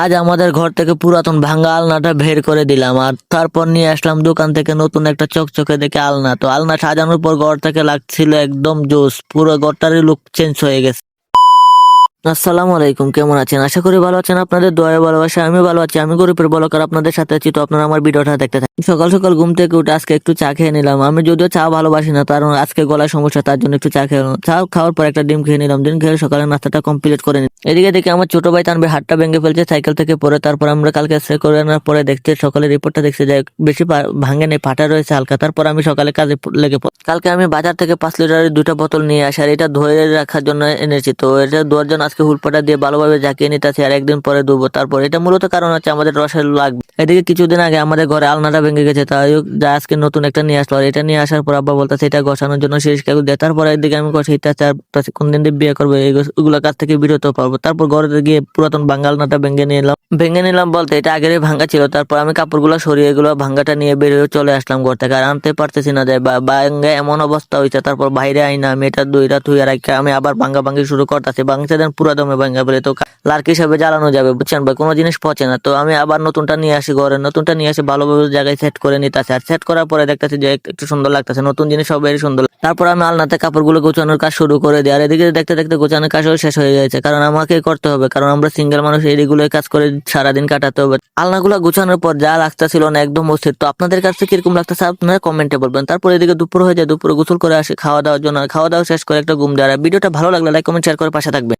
আজ আমাদের ঘর থেকে পুরাতন ভাঙ্গা আলনাটা বের করে দিলাম, আর তারপর নিয়ে আসলাম দোকান থেকে নতুন একটা চকচকে দেখে আলনা। তো আলনা সাজানোর পর ঘর থেকে লাগছিল একদম জোস, পুরো ঘরটারই লুক চেঞ্জ হয়ে গেছে। আসসালামু আলাইকুম, কেমন আছেন? আশা করি ভালো আছেন। আপনাদের দয়া, ভালোবাসা আমি ভালো আছি। আমি গরিবের বলকার আপনাদের সাথে আছি। তো আপনারা আমার ভিডিওটা দেখতে থাকেন। সকাল সকাল ঘুম থেকে উঠে আজকে একটু চা খেয়ে নিলাম। আমি যদিও চা ভালোবাসি না কারণ আজকে গলায় সমস্যা, তার জন্য একটু চা খেয়ে চা খাওয়ার পর একটা ডিম খেয়ে নিলাম। ডিম খেয়ে সকালে নাস্তাটা কমপ্লিট করে এদিকে দেখে আমার ছোট ভাই তানবে হাতটা ভেঙে ফেলছে, সাইকেল থেকে পরে তারপর আমরা কালকে স্প্রে করে আনার পরে দেখতে সকালে রিপোর্টটা দেখছি যে বেশি ভাঙে নেই, ফাটা রয়েছে হালকা। তারপর আমি সকালে কাজে লেগে কালকে আমি বাজার থেকে পাঁচ লিটারের দুটো বোতল নিয়ে আসি, আর এটা ধরে রাখার জন্য এনেছি। তো এটা দুয়ার জন্য আজকে হুলপাটা দিয়ে ভালোভাবে ঝাঁকিয়ে নিতেছি আর একদিন পরে ধুবো। তারপর এটা মূলত কারণ হচ্ছে আমাদের রসের লাগবে। এদিকে কিছুদিন আগে আমাদের ঘরে আলনাটা ভেঙে গেছে, তাই আজকে নতুন একটা নিয়ে আসলো। এটা নিয়ে আসার পর আব্বা বলতেছে, এটা ঘষানোর জন্য শেষ কাগজ দেয় তারপর এদিকে আমি চার কোন দিন দিয়ে বিয়ে করব এগুলো কাছ থেকে বিরত পারব তারপর ঘরে গিয়ে পুরাতন বাঙ্গালনাটা ভেঙে নিলাম। ভেঙে নিলাম বলতে, এটা আগেরই ভাঙ্গা ছিল, তারপর আমি কাপড়গুলো সরিয়ে এগুলো ভাঙ্গাটা নিয়ে বেরিয়ে চলে আসলাম ঘর থেকে। আর আনতে পারতেছি না যে, বা- ভাঙ্গে এমন অবস্থা হয়েছে, তারপর বাইরে আইনা আমি এটা দুইটা থুয়ে রাখি, আমি আবার ভাঙ্গা ভাঙ্গি শুরু করতেছি। ভাঙছে দেন পুরো দমে ভাঙ্গা বলে তো লার্ক হিসাবে জ্বালানো যাবে, বুঝছেন? ভাই কোনো জিনিস পচে না। তো আমি আবার নতুনটা নিয়ে আসি ঘরে, নতুনটা নিয়ে আসি, ভালোভাবে জায়গায় সেট করে নিতেছি। আর সেট করার পরে দেখতেছি যে একটু- সুন্দর লাগতেছে, নতুন জিনিস সব সবাই সুন্দর। তারপর আমি আলনাতে কাপড়গুলো গোছানোর কাজ শুরু করে দিই। আর এদিকে দেখতে দেখতে গোছানোর কাজও শেষ হয়ে যাচ্ছে, কারণ আমাকে করতে হবে, কারণ আমরা সিঙ্গেল মানুষ এইগুলো কাজ করে সারাদিন কাটাতে হবে। আলনাগুলো গোছানোর পর যা লাগতেছিল না, একদম অস্থির। তো আপনাদের কাছে কীরকম লাগতেছে, আপনারা কমেন্টে বলবেন। তারপর এদিকে দুপুর হয়ে যায়, দুপুরে গোসল করে আসি, খাওয়া দাওয়ার জন্য। খাওয়া দাওয়া শেষ করে একটা ঘুম দেওয়ার। আর ভিডিওটা ভালো লাগলে লাইক কমেন্ট শেয়ার করে পাশে থাকবে